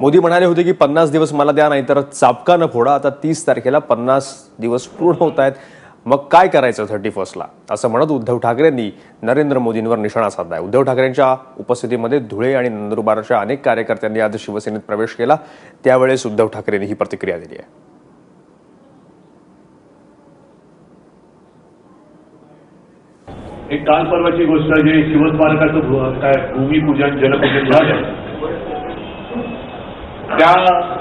मोदी म्हणाले होते की पन्नास दिवस मला द्या नाहीतर चापका न फोडा. आता तीस तारखेला पन्नास दिवस पूर्ण होत आहेत. मग काय करायचं थर्टी फर्स्टला असं म्हणत उद्धव ठाकरेंनी नरेंद्र मोदींवर निशाणा साधलाय. उद्धव ठाकरेंच्या उपस्थितीमध्ये धुळे आणि नंदुरबारच्या अनेक कार्यकर्त्यांनी आज शिवसेनेत प्रवेश केला. त्यावेळेस उद्धव ठाकरेंनी ही प्रतिक्रिया दिली आहे. एक काल परवाची गोष्ट जे शिवस्मारकाचं काय भूमिपूजन जलपूजन झालं. त्या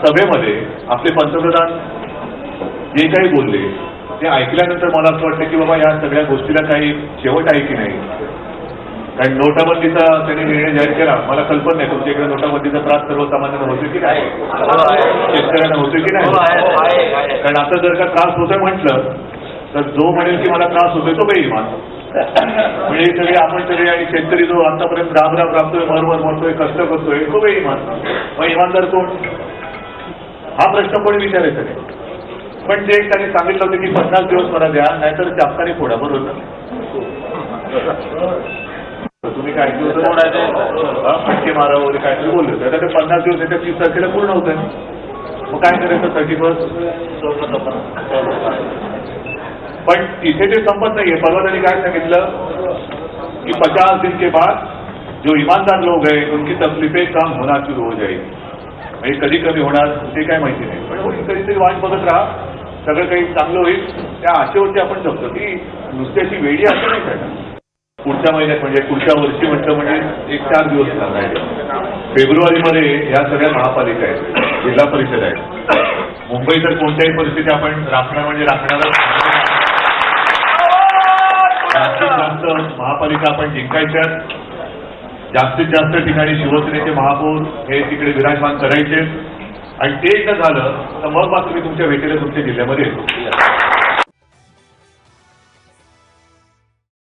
सभेमध्ये आपले पंतप्रधान जे काही बोलले ते ऐकल्यानंतर मला असं वाटतं की बाबा या सगळ्या गोष्टीला काही शेवट आहे की नाही? कारण नोटाबंदीचा त्यांनी निर्णय जाहीर केला. मला कल्पना नाही तुमच्या इकडे नोटाबंदीचा त्रास सर्वसामान्यांना होतो की नाही? शेतकऱ्यांना होतो की नाही? कारण आता जर का त्रास होतोय म्हटलं तर जो म्हणेल की मला त्रास होतोय तो बेईमान. म्हणजे सगळे आपण सगळे आणि शेतकरी जो आतापर्यंत राब राब राबतोय मरमर मरतोय कष्ट करतोय तो बेईमान मग इमानदार कोण? हा प्रश्न कोणी विचारायचा नाही. पण ते त्यांनी सांगितलं होतं की पन्नास दिवस मला द्या नाहीतर चापकाने फोडा बरोबर? तुम्ही काय फटके मारा वगैरे काहीतरी बोलले होते. आता ते पन्नास दिवस येत्या तीस तारखेला पूर्ण होत आहे मग काय करायचं? Thirty first? पण तिथे ते संपत नाहीये. परवा त्यांनी काय सांगितलं? की पचास दिन के बाद जो ईमानदार लोक आहे उनकी तकलीफे काम होणार सुरू हो जाईल म्हणजे कधी कमी होणार ते काय माहिती नाही. पण कधीतरी वाट बघत राहा. सगळं काही चांगलं होईल. त्या आशेवरती आपण जगतो. की नुसत्याची वेळी असं नाही करणार पुढच्या महिन्यात म्हणजे पुढच्या वर्षी म्हटलं म्हणजे एक चार दिवस लागणार आहे. फेब्रुवारीमध्ये ह्या सगळ्या महापालिका आहेत. जिल्हा परिषद आहेत. मुंबई तर कोणत्याही परिस्थिती आपण राखणार म्हणजे राखणार जास्तीत जास्त महापालिका आपण जिंकायच्या जास्तीत जास्त ठिकाणी शिवसेनेचे महापौर हे तिकडे विराजमान करायचे. आणि ते एकदा झालं तर मग मात्र मी तुमच्या भेटीला तुमच्या जिल्ह्यामध्ये येतो.